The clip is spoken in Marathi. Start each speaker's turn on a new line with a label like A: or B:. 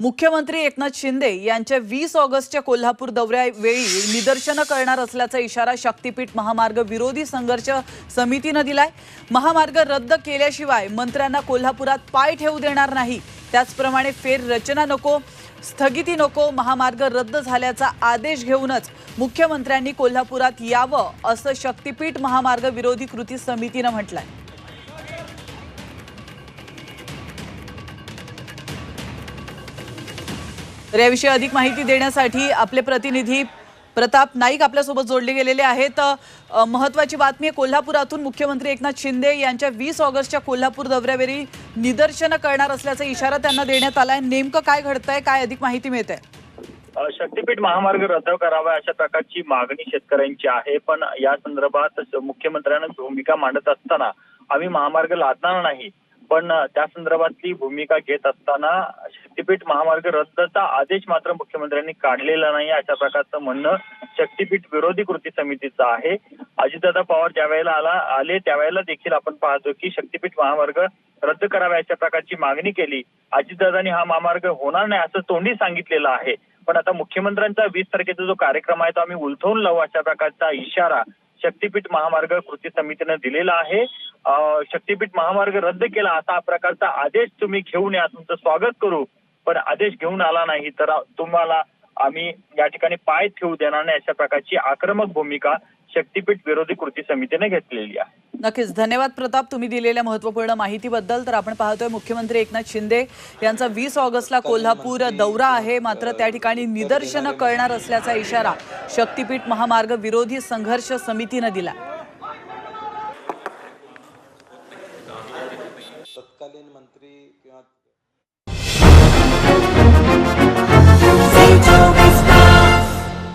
A: मुख्यमंत्री एकनाथ शिंदे यांच्या वीस ऑगस्टच्या कोल्हापूर दौऱ्यावेळी निदर्शनं करणार असल्याचा इशारा शक्तीपीठ महामार्ग विरोधी संघर्ष समितीनं दिलाय. महामार्ग रद्द केल्याशिवाय मंत्र्यांना कोल्हापुरात पाय ठेवू देणार नाही. त्याचप्रमाणे फेररचना नको स्थगिती नको महामार्ग रद्द झाल्याचा आदेश घेऊनच मुख्यमंत्र्यांनी कोल्हापुरात यावं असं शक्तीपीठ महामार्ग विरोधी कृती समितीनं म्हटलंय. तर याविषयी अधिक माहिती देण्यासाठी आपले प्रतिनिधी प्रताप नाईक आपल्यासोबत जोडले गेलेले आहेत. महत्वाची बातमी कोल्हापुरातून मुख्यमंत्री एकनाथ शिंदे यांच्या वीस ऑगस्टच्या कोल्हापूर दौऱ्यावेळी निदर्शनं करणार असल्याचा इशारा त्यांना देण्यात आलाय. नेमकं काय घडतंय काय अधिक माहिती मिळते
B: अ, शक्तीपीठ महामार्ग रद्द करावा अशा प्रकारची मागणी शेतकऱ्यांची आहे. पण या संदर्भात मुख्यमंत्र्यांना भूमिका मांडत असताना आम्ही महामार्ग लादणार नाही. पण त्या संदर्भातली भूमिका घेत असताना शक्तीपीठ महामार्ग रद्दचा आदेश मात्र मुख्यमंत्र्यांनी काढलेला नाही अशा प्रकारचं म्हणणं शक्तीपीठ विरोधी कृती समितीचं आहे. अजितदादा पवार ज्या वेळेला आला आले त्यावेळेला देखील आपण पाहतो की शक्तीपीठ महामार्ग रद्द करावा अशा प्रकारची मागणी केली. अजितदादांनी हा महामार्ग होणार नाही असं तोंडी सांगितलेलं आहे. पण आता मुख्यमंत्र्यांचा वीस तारखेचा जो कार्यक्रम आहे तो आम्ही उलथवून लावू अशा प्रकारचा इशारा शक्तीपीठ महामार्ग कृती समितीनं दिलेला आहे. शक्तीपीठ महामार्ग रद्द केला. असा प्रकारचा आदेश तुम्ही घेऊन या. तुमचं स्वागत करू. पण आदेश घेऊन आला नाही. तर तुम्हाला आम्ही या ठिकाणी पाय ठेवू देणार नाही. अशा प्रकारची आक्रमक भूमिका शक्तीपीठ विरोधी कृती समितीने घेतलेली आहे.
A: नक्कीच. धन्यवाद प्रताप तुम्ही दिलेल्या महत्त्वपूर्ण माहितीबद्दल. तर आपण पाहतोय मुख्यमंत्री एकनाथ शिंदे यांचा वीस ऑगस्टला कोल्हापूर दौरा आहे. मात्र त्या ठिकाणी निदर्शनं करणार असल्याचा इशारा शक्तीपीठ महामार्ग विरोधी संघर्ष समितीनं दिला. तत्कालीन मंत्री किंवा